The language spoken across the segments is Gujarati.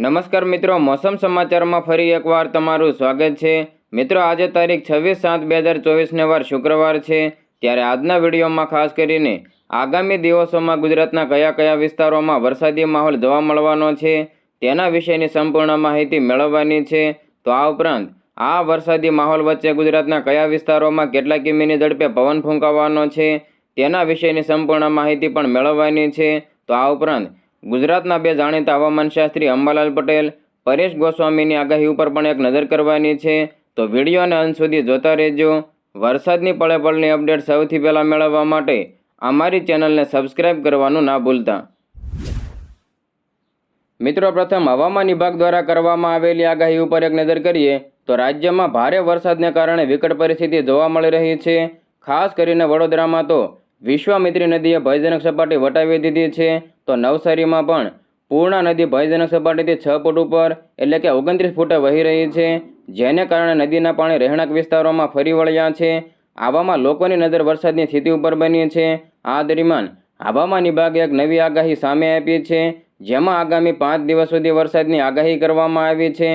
નમસ્કાર મિત્રો, મોસમ સમાચારમાં ફરી એકવાર તમારું સ્વાગત છે. મિત્રો, આજે તારીખ છવ્વીસ સાત બે હજાર ચોવીસને વાર શુક્રવાર છે. ત્યારે આજના વિડીયોમાં ખાસ કરીને આગામી દિવસોમાં ગુજરાતના કયા કયા વિસ્તારોમાં વરસાદી માહોલ જોવા મળવાનો છે, તેના વિશેની સંપૂર્ણ માહિતી મેળવવાની છે. તો આ ઉપરાંત, આ વરસાદી માહોલ વચ્ચે ગુજરાતના કયા વિસ્તારોમાં કેટલા કિમીની ઝડપે પવન ફૂંકાવાનો છે, તેના વિશેની સંપૂર્ણ માહિતી પણ મેળવવાની છે. તો આ ઉપરાંત ગુજરાતના બે જાણીતા હવામાનશાસ્ત્રી અંબાલાલ પટેલ, પરેશ ગોસ્વામીની આગાહી ઉપર પણ એક નજર કરવાની છે. તો વિડીયોને અંત સુધી જોતા રહેજો. વરસાદની પળે પળની અપડેટ સૌથી પહેલાં મેળવવા માટે અમારી ચેનલને સબસ્ક્રાઇબ કરવાનું ના ભૂલતા. મિત્રો, પ્રથમ હવામાન વિભાગ દ્વારા કરવામાં આવેલી આગાહી ઉપર એક નજર કરીએ, તો રાજ્યમાં ભારે વરસાદને કારણે વિકટ પરિસ્થિતિ જોવા મળી રહી છે. ખાસ કરીને વડોદરામાં તો વિશ્વામિત્રી નદીએ ભયજનક સપાટી વટાવી દીધી છે. તો નવસારીમાં પણ પૂર્ણા નદી ભયજનક સપાટીથી છ ફૂટ ઉપર એટલે કે ઓગણત્રીસ ફૂટે વહી રહી છે. જેને કારણે નદીના પાણી રહેણાંક વિસ્તારોમાં ફરી વળ્યા છે. આવામાં લોકોની નજર વરસાદની સ્થિતિ ઉપર બની છે. આ દરમિયાન હવામાન વિભાગે એક નવી આગાહી સામે આપી છે. જેમાં આગામી પાંચ દિવસ સુધી વરસાદની આગાહી કરવામાં આવી છે.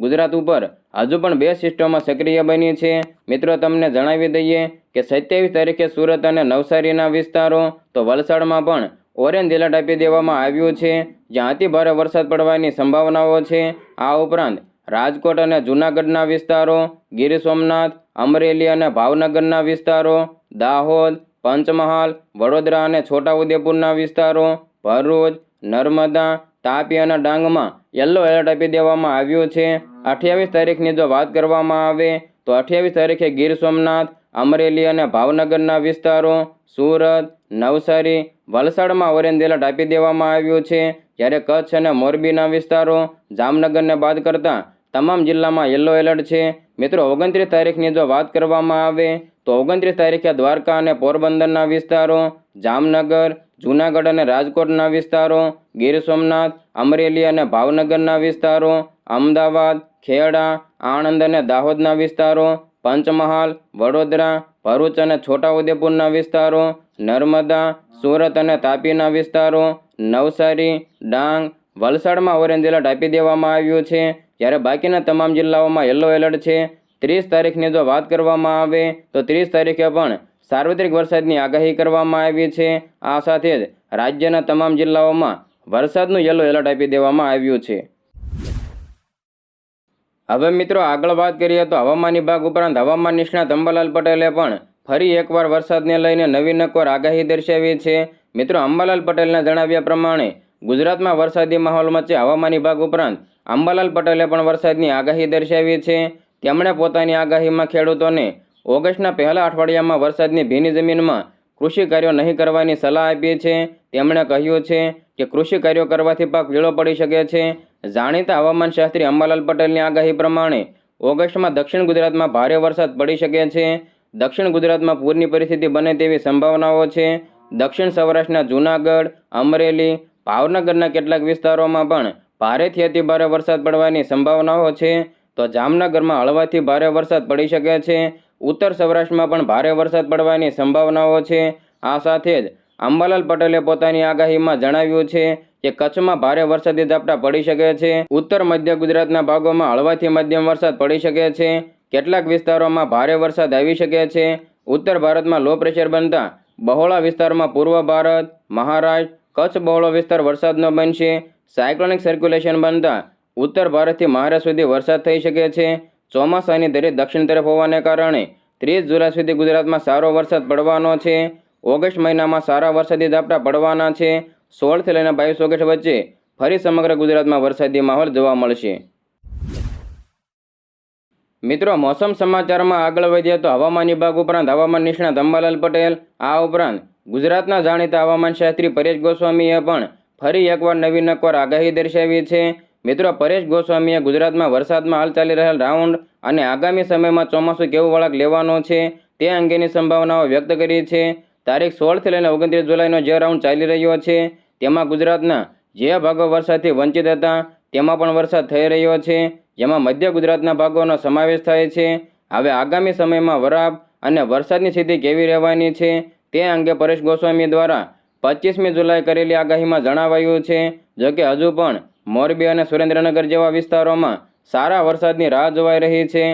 ગુજરાત ઉપર હજુ પણ બે સિસ્ટમો સક્રિય બની છે. મિત્રો, તમને જણાવી દઈએ કે સત્યાવીસ તારીખે સુરત અને નવસારીના વિસ્તારો, તો વલસાડમાં પણ ઓરેન્જ એલર્ટ આપી દેવામાં આવ્યું છે. જ્યાં અતિ ભારે વરસાદ પડવાની સંભાવનાઓ છે. આ ઉપરાંત રાજકોટ અને જૂનાગઢના વિસ્તારો, ગીર સોમનાથ, અમરેલી અને ભાવનગરના વિસ્તારો, દાહોદ, પંચમહાલ, વડોદરા અને છોટાઉદેપુરના વિસ્તારો, ભરૂચ, નર્મદા, તાપી અને ડાંગમાં યલો એલર્ટ આપી દેવામાં આવ્યું છે. અઠ્યાવીસ તારીખની જો વાત કરવામાં આવે, તો અઠ્યાવીસ તારીખે ગીર સોમનાથ, અમરેલી અને ભાવનગરના વિસ્તારો, સુરત, નવસારી, વલસાડમાં ઓરેન્જ એલર્ટ આપી દેવામાં આવ્યું છે. જ્યારે કચ્છ અને મોરબીના વિસ્તારો જામનગરને બાદ કરતાં તમામ જિલ્લામાં યલો એલર્ટ છે. મિત્રો, ઓગણત્રીસ તારીખની જો વાત કરવામાં આવે, તો ઓગણત્રીસ તારીખે દ્વારકા અને પોરબંદરના વિસ્તારો, જામનગર, જૂનાગઢ અને રાજકોટના વિસ્તારો, ગીર સોમનાથ, અમરેલી અને ભાવનગરના વિસ્તારો, અમદાવાદ ખેડા, આણંદ અને દાહોદના વિસ્તારો, પંચમહાલ, વડોદરા, ભરૂચ અને છોટાઉદેપુરના વિસ્તારો, નર્મદા, સુરત અને તાપીના વિસ્તારો, નવસારી, ડાંગ, વલસાડમાં ઓરેન્જ એલર્ટ આપી દેવામાં આવ્યું છે. જ્યારે બાકીના તમામ જિલ્લાઓમાં યલો એલર્ટ છે. ત્રીસ તારીખની જો વાત કરવામાં આવે, તો ત્રીસ તારીખે પણ સાર્વત્રિક વરસાદની આગાહી કરવામાં આવી છે. આ સાથે જ રાજ્યના તમામ જિલ્લાઓમાં વરસાદનું યલો એલર્ટ આપી દેવામાં આવ્યું છે. હવે મિત્રો આગળ વાત કરીએ તો હવામાન વિભાગ ઉપરાંત હવામાન નિષ્ણાત અંબાલાલ પટેલે પણ ફરી એકવાર વરસાદને લઈને નવી નક્કોર આગાહી દર્શાવી છે. મિત્રો અંબાલાલ પટેલના જણાવ્યા પ્રમાણે ગુજરાતમાં વરસાદી માહોલ વચ્ચે હવામાન વિભાગ ઉપરાંત અંબાલાલ પટેલે પણ વરસાદની આગાહી દર્શાવી છે. તેમણે પોતાની આગાહીમાં ખેડૂતોને ઓગસ્ટના પહેલા અઠવાડિયામાં વરસાદની ભીની જમીનમાં કૃષિ કાર્યો નહીં કરવાની સલાહ આપી છે. તેમણે કહ્યું છે કે કૃષિ કાર્યો કરવાથી પાક વીળો પડી શકે છે. જાણીતા હવામાન શાસ્ત્રી અંબાલાલ પટેલની આગાહી પ્રમાણે, ઓગસ્ટમાં દક્ષિણ ગુજરાતમાં ભારે વરસાદ પડી શકે છે. દક્ષિણ ગુજરાતમાં પૂરની પરિસ્થિતિ બને તેવી સંભાવનાઓ છે. દક્ષિણ સૌરાષ્ટ્રના જૂનાગઢ, અમરેલી, ભાવનગરના કેટલાક વિસ્તારોમાં પણ ભારેથી અતિ ભારે વરસાદ પડવાની સંભાવનાઓ છે. તો જામનગરમાં હળવાથી ભારે વરસાદ પડી શકે છે. ઉત્તર સૌરાષ્ટ્રમાં પણ ભારે વરસાદ પડવાની સંભાવનાઓ છે. આ સાથે જ અંબાલાલ પટેલે પોતાની આગાહીમાં જણાવ્યું છે કે કચ્છમાં ભારે વરસાદી ઝાપટા પડી શકે છે. ઉત્તર મધ્ય ગુજરાતના ભાગોમાં હળવાથી મધ્યમ વરસાદ પડી શકે છે. કેટલાક વિસ્તારોમાં ભારે વરસાદ આવી શકે છે. ઉત્તર ભારતમાં લો પ્રેશર બનતા બહોળા વિસ્તારમાં પૂર્વ ભારત, મહારાષ્ટ્ર, કચ્છ બહોળો વિસ્તાર વરસાદનો બનશે. સાયક્લોનિક સર્ક્યુલેશન બનતા ઉત્તર ભારતથી મહારાષ્ટ્ર સુધી વરસાદ થઈ શકે છે. ચોમાસાની દરેક દક્ષિણ તરફ હોવાને કારણે ત્રીસ જુલાઈ સુધી ગુજરાતમાં સારો વરસાદ પડવાનો છે. ઓગસ્ટ મહિનામાં સારા વરસાદી ઝાપટા પડવાના છે. સોળથી લઈને બાવીસ ઓગસ્ટ વચ્ચે ફરી સમગ્ર ગુજરાતમાં વરસાદી માહોલ જોવા મળશે. મિત્રો, મોસમ સમાચારમાં આગળ વધીએ તો હવામાન વિભાગ ઉપરાંત હવામાન નિષ્ણાત અંબાલાલ પટેલ, આ ઉપરાંત ગુજરાતના જાણીતા હવામાન શાસ્ત્રી પરેશ ગોસ્વામીએ પણ ફરી એકવાર નવી નકવાર આગાહી દર્શાવી છે. મિત્રો, પરેશ ગોસ્વામીએ ગુજરાતમાં વરસાદમાં હાલ ચાલી રહેલ રાઉન્ડ અને આગામી સમયમાં ચોમાસું કેવું વળાંક લેવાનો છે તે અંગેની સંભાવનાઓ વ્યક્ત કરી છે. તારીખ સોળથી લઈને ઓગણત્રીસ જુલાઈનો જે રાઉન્ડ ચાલી રહ્યો છે, તેમાં ગુજરાતના જે ભાગો વરસાદથી વંચિત હતા, તેમાં પણ વરસાદ થઈ રહ્યો છે, જેમાં મધ્ય ગુજરાતના ભાગોનો સમાવેશ થાય છે. હવે આગામી સમયમાં વરાપ અને વરસાદની સ્થિતિ કેવી રહેવાની છે, તે અંગે પરેશ ગોસ્વામી દ્વારા પચીસમી જુલાઈ કરેલી આગાહીમાં જણાવાયું છે જોકે હજુ પણ મોરબી અને સુરેન્દ્રનગર જેવા વિસ્તારોમાં સારા વરસાદની રાહ જોવાઈ રહી છે.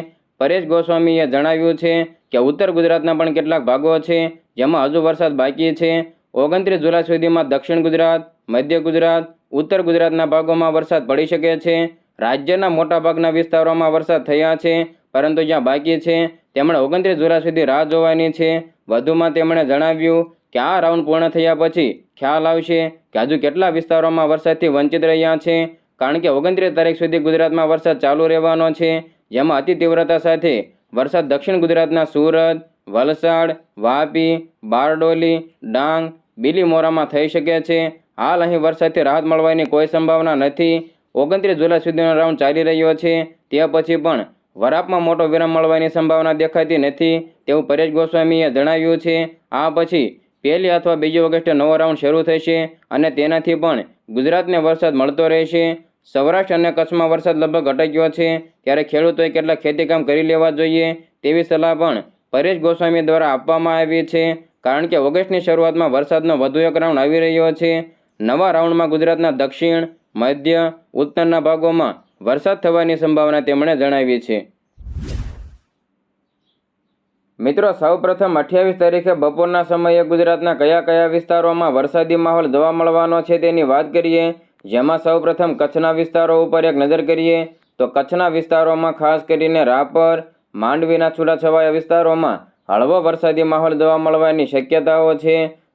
પરેશ ગોસ્વામીએ જણાવ્યું છે કે ઉત્તર ગુજરાતના પણ કેટલાક ભાગો છે જેમાં હજુ વરસાદ બાકી છે. ઓગણત્રીસ જુલાઈ સુધીમાં દક્ષિણ ગુજરાત, મધ્ય ગુજરાત, ઉત્તર ગુજરાતના ભાગોમાં વરસાદ પડી શકે છે. રાજ્યના મોટાભાગના વિસ્તારોમાં વરસાદ થયા છે, પરંતુ જ્યાં બાકી છે, તેમણે ઓગણત્રીસ જુલાઈ સુધી રાહ જોવાની છે. વધુમાં તેમણે જણાવ્યું કે આ રાઉન્ડ પૂર્ણ થયા પછી ખ્યાલ આવશે કે હજુ કેટલા વિસ્તારોમાં વરસાદથી વંચિત રહ્યા છે, કારણ કે ઓગણત્રીસ તારીખ સુધી ગુજરાતમાં વરસાદ ચાલુ રહેવાનો છે. જેમાં અતિ તીવ્રતા સાથે વરસાદ દક્ષિણ ગુજરાતના સુરત વલસાડ, વાપી, બારડોલી, ડાંગ, બિલીમોરામાં થઈ શકે છે. હાલ અહીં વરસાદથી રાહત મળવાની કોઈ સંભાવના નથી. ઓગણત્રીસ જુલાઈ સુધીનો રાઉન્ડ ચાલી રહ્યો છે. તે પછી પણ વરાપમાં મોટો વિરામ મળવાની સંભાવના દેખાતી નથી તેવું પરેશ ગોસ્વામીએ જણાવ્યું છે. આ પછી પહેલી અથવા બીજી ઓગસ્ટે નવો રાઉન્ડ શરૂ થશે અને તેનાથી પણ ગુજરાતને વરસાદ મળતો રહેશે. સૌરાષ્ટ્ર અને કચ્છમાં વરસાદ લગભગ અટક્યો છે. ત્યારે ખેડૂતોએ કેટલાક ખેતીકામ કરી લેવા જોઈએ તેવી સલાહ પણ પરેશ ગોસ્વામી દ્વારા આપવામાં આવી છે, કારણ કે ઓગસ્ટની શરૂઆતમાં વરસાદનો વધુ એક રાઉન્ડ આવી રહ્યો છે. નવા રાઉન્ડમાં ગુજરાતના દક્ષિણ, મધ્ય, ઉત્તરના ભાગોમાં વરસાદ થવાની સંભાવના તેમણે જણાવી છે. મિત્રો, સૌપ્રથમ અઠ્યાવીસ તારીખે બપોરના સમયે ગુજરાતના કયા કયા વિસ્તારોમાં વરસાદી માહોલ જોવા મળવાનો છે તેની વાત કરીએ. જેમાં સૌપ્રથમ કચ્છના વિસ્તારો ઉપર એક નજર કરીએ તો કચ્છના વિસ્તારોમાં ખાસ કરીને રાપર માંડવીના છૂટાછવાયા વિસ્તારોમાં હળવો વરસાદી માહોલ જોવા મળવાની શક્યતાઓ છે.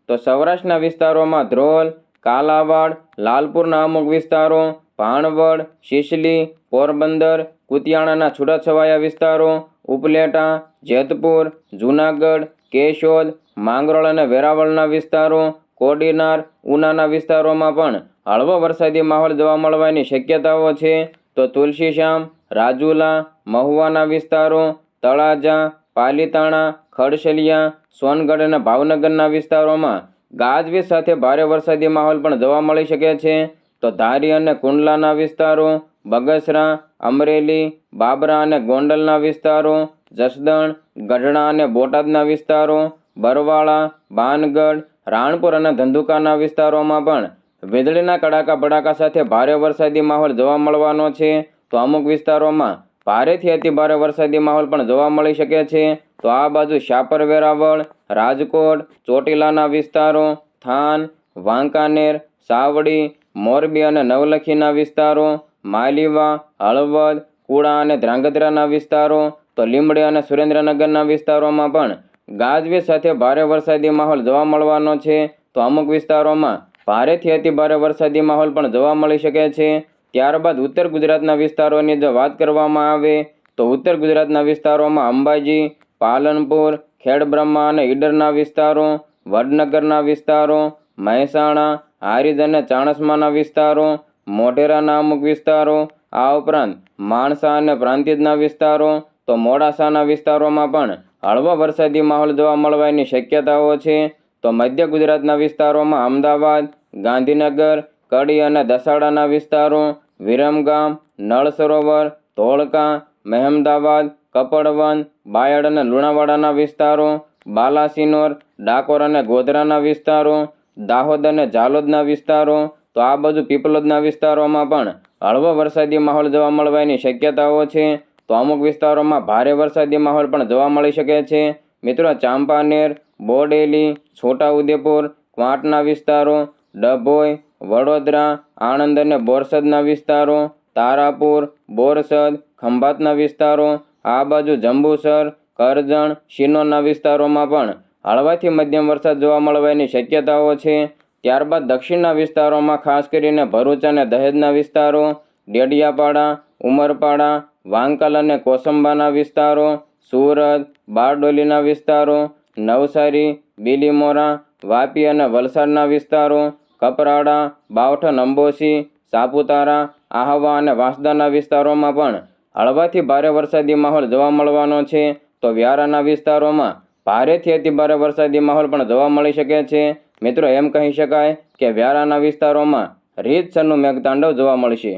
તો સૌરાષ્ટ્રના વિસ્તારોમાં ધ્રોલ, કાલાવાડ, લાલપુરના અમુક વિસ્તારો ભાણવડ શિશલી, પોરબંદર, કુતિયાણાના છૂટાછવાયા વિસ્તારો, ઉપલેટા, જેતપુર, જૂનાગઢ, કેશોદ, માંગરોળ અને વેરાવળના વિસ્તારો, કોડીનાર, ઉનાના વિસ્તારોમાં પણ હળવો વરસાદી માહોલ જોવા મળવાની શક્યતાઓ છે. તો તુલસીશ્યામ રાજુલા મહુવાના વિસ્તારો, તળાજા, પાલીતાણા, ખડશલિયા, સોનગઢ અને ભાવનગરના વિસ્તારોમાં ગાજવીજ સાથે ભારે વરસાદી માહોલ પણ જોવા મળી શકે છે. તો ધારી અને કુંડલાના વિસ્તારો, બગસરા, અમરેલી, બાબરા અને ગોંડલના વિસ્તારો, જસદણ, ગઢડા અને બોટાદના વિસ્તારો, બરવાળા, બાનગઢ, રાણપુર અને ધંધુકાના વિસ્તારોમાં પણ વીજળીના કડાકા ભડાકા સાથે ભારે વરસાદી માહોલ જોવા મળવાનો છે. તો અમુક વિસ્તારોમાં ભારેથી અતિભારે વરસાદી માહોલ પણ જોવા મળી શકે છે. તો આ બાજુ શાપર વેરાવળ, રાજકોટ, ચોટીલાના વિસ્તારો, થાન, વાંકાનેર, સાવડી, મોરબી અને નવલખીના વિસ્તારો, માલીવા, હળવદ, કુડા અને ધ્રાંગધ્રાના વિસ્તારો, તો લીંબડી અને સુરેન્દ્રનગરના વિસ્તારોમાં પણ ગાજવીજ સાથે ભારે વરસાદી માહોલ જોવા મળવાનો છે. તો અમુક વિસ્તારોમાં ભારેથી અતિભારે વરસાદી માહોલ પણ જોવા મળી શકે છે. ત્યારબાદ ઉત્તર ગુજરાતના વિસ્તારોની જો વાત કરવામાં આવે, તો ઉત્તર ગુજરાતના વિસ્તારોમાં અંબાજી, પાલનપુર, ખેડબ્રહ્મા અને ઈડરના વિસ્તારો, વડનગરના વિસ્તારો, મહેસાણા, હારીજ અને ચાણસમાના વિસ્તારો, મોઢેરાના અમુક વિસ્તારો, આ ઉપરાંત માણસા અને પ્રાંતિજના વિસ્તારો, તો મોડાસાના વિસ્તારોમાં પણ હળવો વરસાદી માહોલ જોવા મળવાની શક્યતાઓ છે. તો મધ્ય ગુજરાતના વિસ્તારોમાં અમદાવાદ, ગાંધીનગર કડી અને દસાડાના વિસ્તારો, વિરમગામ નળ સરોવર ધોળકા, મહેમદાવાદ, કપડવન, બાયડ અને લુણાવાડાના વિસ્તારો, બાલાસિનોર, ડાકોર અને ગોધરાના વિસ્તારો, દાહોદ અને ઝાલોદના વિસ્તારો. તો આ બાજુ પીપલોદના વિસ્તારોમાં પણ હળવો વરસાદી માહોલ જોવા મળવાની શક્યતાઓ છે. તો અમુક વિસ્તારોમાં ભારે વરસાદી માહોલ પણ જોવા મળી શકે છે. મિત્રો, ચાંપાનેર, બોડેલી, છોટાઉદેપુર, ક્વાંટના વિસ્તારો, ડભોઈ વડોદરા, આણંદ અને બોરસદના વિસ્તારો, તારાપુર, બોરસદ, ખંભાતના વિસ્તારો, આ બાજુ જંબુસર, કરજણ, શિનોરના વિસ્તારોમાં પણ હળવાથી મધ્યમ વરસાદ જોવા મળવાની શક્યતાઓ છે. ત્યારબાદ દક્ષિણના વિસ્તારોમાં ખાસ કરીને ભરૂચ અને દહેજના વિસ્તારો, ડેડિયાપાડા, ઉમરપાડા, વાંકલ અને કોસંબાના વિસ્તારો, સુરત, બારડોલીના વિસ્તારો, નવસારી, બીલીમોરા, વાપી અને વલસાડના વિસ્તારો કપરાડા બાવઠન નંબોસી સાપુતારા, આહવા અને વાંસદાના વિસ્તારોમાં પણ હળવાથી ભારે વરસાદી માહોલ જોવા મળવાનો છે. તો વ્યારાના વિસ્તારોમાં ભારેથી અતિ ભારે વરસાદી માહોલ પણ જોવા મળી શકે છે. મિત્રો, એમ કહી શકાય કે વ્યારાના વિસ્તારોમાં રીતસરનું મેઘતાંડવ જોવા મળશે.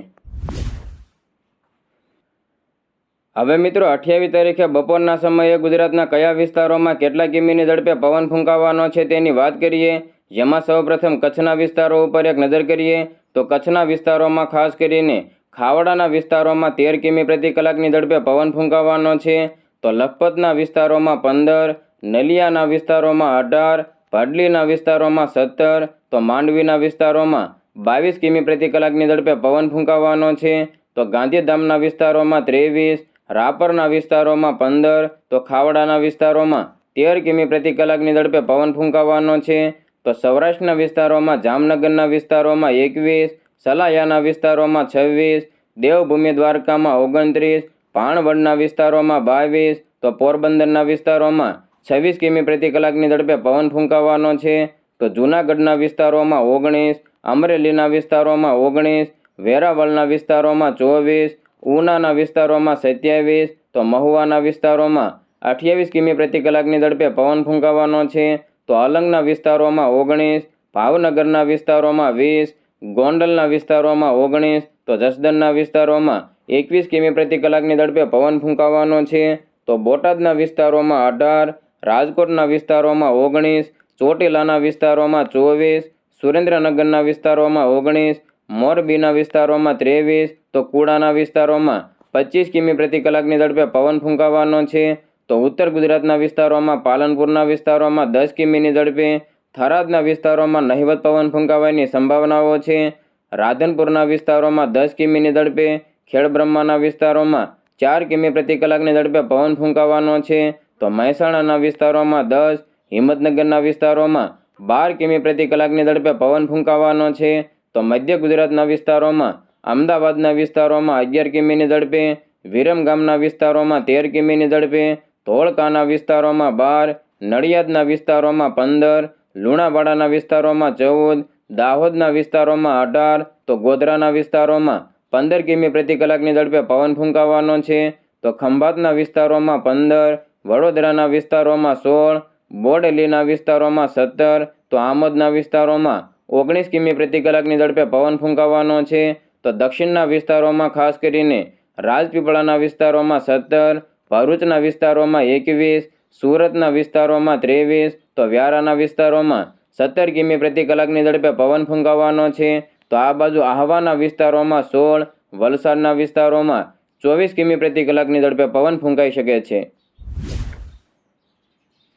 હવે મિત્રો, અઠ્યાવીસ તારીખે બપોરના સમયે ગુજરાતના કયા વિસ્તારોમાં કેટલા કિમીની ઝડપે પવન ફૂંકાવાનો છે તેની વાત કરીએ. જેમાં સૌપ્રથમ કચ્છના વિસ્તારો ઉપર એક નજર કરીએ, તો કચ્છના વિસ્તારોમાં ખાસ કરીને ખાવડાના વિસ્તારોમાં તેર કિમી પ્રતિ કલાકની ઝડપે પવન ફૂંકાવાનો છે. તો લખપતના વિસ્તારોમાં પંદર, નલિયાના વિસ્તારોમાં અઢાર, ભાડલીના વિસ્તારોમાં સત્તર, તો માંડવીના વિસ્તારોમાં બાવીસ કિમી પ્રતિ કલાકની ઝડપે પવન ફૂંકાવાનો છે. તો ગાંધીધામના વિસ્તારોમાં ત્રેવીસ, રાપરના વિસ્તારોમાં પંદર, તો ખાવડાના વિસ્તારોમાં તેર કિમી પ્રતિ કલાકની ઝડપે પવન ફૂંકાવાનો છે. તો સૌરાષ્ટ્રના વિસ્તારોમાં, જામનગરના વિસ્તારોમાં એકવીસ, સલાયાના વિસ્તારોમાં છવ્વીસ, દેવભૂમિ દ્વારકામાં ઓગણત્રીસ, પાણવડના વિસ્તારોમાં બાવીસ, તો પોરબંદરના વિસ્તારોમાં છવ્વીસ કિમી પ્રતિ કલાકની ઝડપે પવન ફૂંકાવાનો છે. તો જૂનાગઢના વિસ્તારોમાં ઓગણીસ, અમરેલીના વિસ્તારોમાં ઓગણીસ, વેરાવળના વિસ્તારોમાં ચોવીસ, ઉનાના વિસ્તારોમાં સત્યાવીસ, તો મહુવાના વિસ્તારોમાં અઠ્યાવીસ કિમી પ્રતિ કલાકની ઝડપે પવન ફૂંકાવાનો છે. તો અલંગના વિસ્તારોમાં ઓગણીસ, ભાવનગરના વિસ્તારોમાં વીસ, ગોંડલના વિસ્તારોમાં ઓગણીસ, તો જસદનના વિસ્તારોમાં એકવીસ કિમી પ્રતિ કલાકની ઝડપે પવન ફૂંકાવાનો છે. તો બોટાદના વિસ્તારોમાં અઢાર, રાજકોટના વિસ્તારોમાં ઓગણીસ, ચોટીલાના વિસ્તારોમાં ચોવીસ, સુરેન્દ્રનગરના વિસ્તારોમાં ઓગણીસ, મોરબીના વિસ્તારોમાં ત્રેવીસ, તો કુડાના વિસ્તારોમાં પચીસ કિમી પ્રતિ કલાકની ઝડપે પવન ફૂંકાવાનો છે. તો ઉત્તર ગુજરાતના વિસ્તારોમાં, પાલનપુરના વિસ્તારોમાં દસ કિમીની ઝડપે, થરાદના વિસ્તારોમાં નહિવત પવન ફૂંકાવાની સંભાવનાઓ છે. રાધનપુરના વિસ્તારોમાં દસ કિમીની ઝડપે, ખેડબ્રહ્માના વિસ્તારોમાં ચાર કિમી પ્રતિ કલાકની ઝડપે પવન ફૂંકાવાનો છે. તો મહેસાણાના વિસ્તારોમાં દસ, હિંમતનગરના વિસ્તારોમાં બાર કિમી પ્રતિ કલાકની ઝડપે પવન ફૂંકાવાનો છે. તો મધ્ય ગુજરાતના વિસ્તારોમાં, અમદાવાદના વિસ્તારોમાં અગિયાર કિમીની ઝડપે વિરમગામના વિસ્તારોમાં તેર કિમીની ઝડપે ધોળકાના વિસ્તારોમાં બાર, નડિયાદના વિસ્તારોમાં પંદર, લુણાવાડાના વિસ્તારોમાં ચૌદ, દાહોદના વિસ્તારોમાં અઢાર, તો ગોધરાના વિસ્તારોમાં પંદર કિમી પ્રતિ કલાકની ઝડપે પવન ફૂંકાવાનો છે. તો ખંભાતના વિસ્તારોમાં પંદર, વડોદરાના વિસ્તારોમાં સોળ, બોડેલીના વિસ્તારોમાં સત્તર, તો આમોદના વિસ્તારોમાં ઓગણીસ કિમી પ્રતિ કલાકની ઝડપે પવન ફૂંકાવાનો છે. તો દક્ષિણના વિસ્તારોમાં ખાસ કરીને રાજપીપળાના વિસ્તારોમાં સત્તર ભરૂચના વિસ્તારોમાં એકવીસ, સુરતના વિસ્તારોમાં ત્રેવીસ, તો વ્યારાના વિસ્તારોમાં સત્તર કિમી પ્રતિ કલાકની ઝડપે પવન ફૂંકાવાનો છે. તો આ બાજુ આહવાના વિસ્તારોમાં સોળ, વલસાડના વિસ્તારોમાં ચોવીસ કિમી પ્રતિ કલાકની ઝડપે પવન ફૂંકાઈ શકે છે.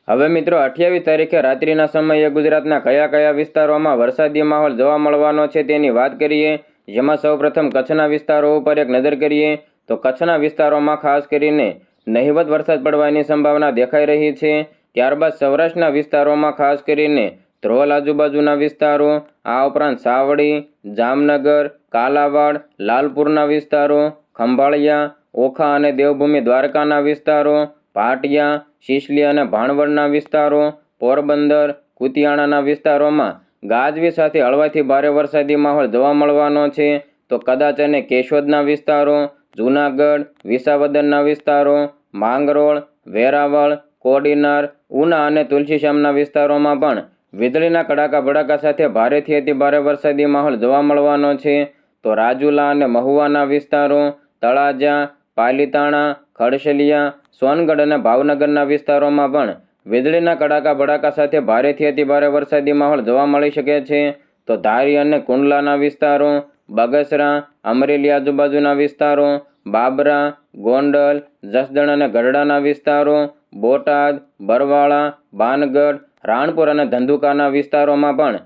હવે મિત્રો, અઠ્યાવીસ તારીખે રાત્રિના સમયે ગુજરાતના કયા કયા વિસ્તારોમાં વરસાદી માહોલ જોવા મળવાનો છે તેની વાત કરીએ. જેમાં સૌપ્રથમ કચ્છના વિસ્તારો ઉપર એક નજર કરીએ. તો કચ્છના વિસ્તારોમાં ખાસ કરીને નહિવત વરસાદ પડવાની સંભાવના દેખાઈ રહી છે. ત્યારબાદ સૌરાષ્ટ્રના વિસ્તારોમાં ખાસ કરીને ધ્રોલ આજુબાજુના વિસ્તારો, આ ઉપરાંત સાવડી, જામનગર, કાલાવાડ, લાલપુરના વિસ્તારો, ખંભાળિયા, ઓખા અને દેવભૂમિ દ્વારકાના વિસ્તારો, પાટિયા, શિશલી અને ભાણવડના વિસ્તારો, પોરબંદર, કુતિયાણાના વિસ્તારોમાં ગાજવી સાથે હળવાથી ભારે વરસાદી માહોલ જોવા મળવાનો છે. તો કદાચ અને કેશોદના વિસ્તારો, જૂનાગઢ, વિસાવદનના વિસ્તારો માંગરોળ, વેરાવળ, કોડીનાર, ઉના અને તુલસીશ્યામના વિસ્તારોમાં પણ વીજળીના કડાકા ભડાકા સાથે ભારેથી અતિ ભારે વરસાદી માહોલ જોવા મળવાનો છે. તો રાજુલા અને મહુવાના વિસ્તારો, તળાજા, પાલીતાણા ખડશલિયા સોનગઢ અને ભાવનગરના વિસ્તારોમાં પણ વીજળીના કડાકા ભડાકા સાથે ભારેથી અતિ ભારે વરસાદી માહોલ જોવા મળી શકે છે. તો ધારી અને કુંડલાના વિસ્તારો, બગસરા, અમરેલી આજુબાજુના વિસ્તારો, બાબરા ગોંડલ, જસદણ અને ગઢડાના વિસ્તારો, બોટાદ, બરવાળા, બાનગઢ, રાણપુર અને ધંધુકાના વિસ્તારોમાં પણ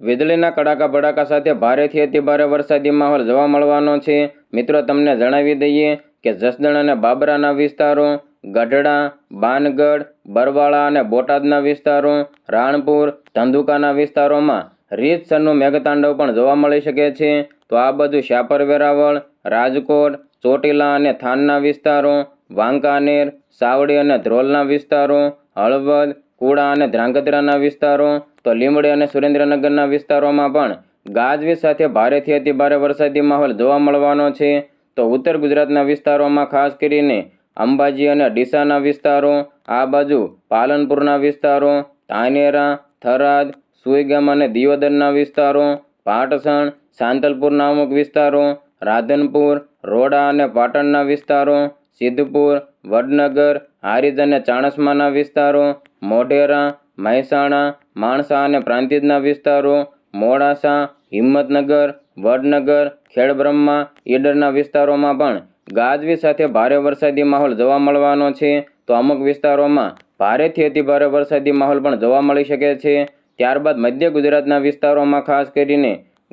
વીજળીના કડાકા ભડાકા સાથે ભારેથી અતિ ભારે વરસાદી માહોલ જોવા મળવાનો છે. મિત્રો, તમને જણાવી દઈએ કે જસદણ અને બાબરાના વિસ્તારો, ગઢડા, બાનગઢ, બરવાળા અને બોટાદના વિસ્તારો, રાણપુર, ધંધુકાના વિસ્તારોમાં રીતસરનું મેઘતાંડવ પણ જોવા મળી શકે છે. તો આ બધું શાપર વેરાવળ રાજકોટ ચોટીલા અને થાનના વિસ્તારો વાંકાનેર સાવડી અને ધ્રોલના વિસ્તારો, હળવદ, કુડા અને ધ્રાંગધ્રાના વિસ્તારો, તો લીમડી અને સુરેન્દ્રનગરના વિસ્તારોમાં પણ ગાજવીજ સાથે ભારેથી અતિ ભારે વરસાદી માહોલ જોવા મળવાનો છે. તો ઉત્તર ગુજરાતના વિસ્તારોમાં ખાસ કરીને અંબાજી અને ડીસાના વિસ્તારો, આ બાજુ પાલનપુરના વિસ્તારો, ધાનેરા, થરાદ, સુઈગામ અને દિયોદરના વિસ્તારો, પાટસણ, સાંતલપુરના અમુક વિસ્તારો રાધનપુર, રોડા અને પાટણના વિસ્તારો, સિદ્ધપુર, વડનગર, હારીજ અને ચાણસ્માના વિસ્તારો, મોઢેરા, મહેસાણા, માણસા અને પ્રાંતિજના વિસ્તારો, મોડાસા, હિંમતનગર, વડનગર, ખેડબ્રહ્મા, ઈડરના વિસ્તારોમાં પણ ગાજવી સાથે ભારે વરસાદી માહોલ જોવા મળવાનો છે. તો અમુક વિસ્તારોમાં ભારેથી અતિભારે વરસાદી માહોલ પણ જોવા મળી શકે છે. ત્યારબાદ મધ્ય ગુજરાતના વિસ્તારોમાં ખાસ કરીને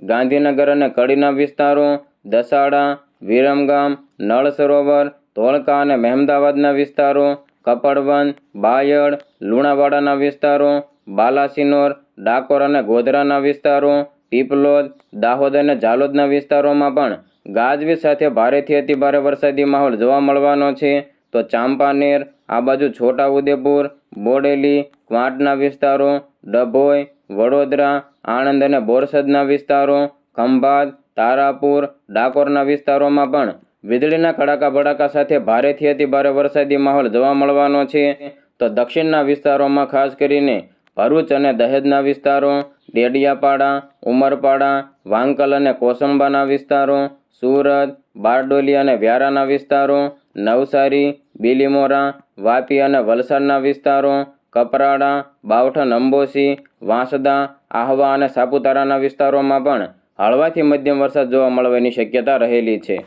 ગાંધીનગર અને કડીના વિસ્તારો દસાડા, વિરમગામ, નળ સરોવર, ધોળકા અને મહેમદાવાદના વિસ્તારો, કપડવન, બાયડ, લુણાવાડાના વિસ્તારો, બાલાસિનોર, ડાકોર અને ગોધરાના વિસ્તારો, પીપલોદ, દાહોદ અને ઝાલોદના વિસ્તારોમાં પણ ગાજવીજ સાથે ભારેથી અતિભારે વરસાદી માહોલ જોવા મળવાનો છે. તો ચાંપાનેર, આ બાજુ છોટાઉદેપુર, બોડેલી, ક્વાંટના વિસ્તારો, ડભોઈ, વડોદરા, આણંદ અને બોરસદના વિસ્તારો, ખંભાત તારાપુર, ડાકોરના વિસ્તારોમાં પણ વીજળીના કડાકા ભડાકા સાથે ભારેથી અતિભારે વરસાદી માહોલ જોવા મળવાનો છે. તો દક્ષિણના વિસ્તારોમાં ખાસ કરીને ભરૂચ અને દહેજના વિસ્તારો, ડેડિયાપાડા, ઉમરપાડા, વાંકલ અને કોસંબાના વિસ્તારો, સુરત, બારડોલી અને વ્યારાના વિસ્તારો, નવસારી, બીલીમોરા, વાપી અને વલસાડના વિસ્તારો, કપરાડા બાવઠન અંબોસી વાંસદા, આહવા અને સાપુતારાના વિસ્તારોમાં પણ હળવાથી મધ્યમ વરસાદ જોવા મળવાની શક્યતા રહેલી છે.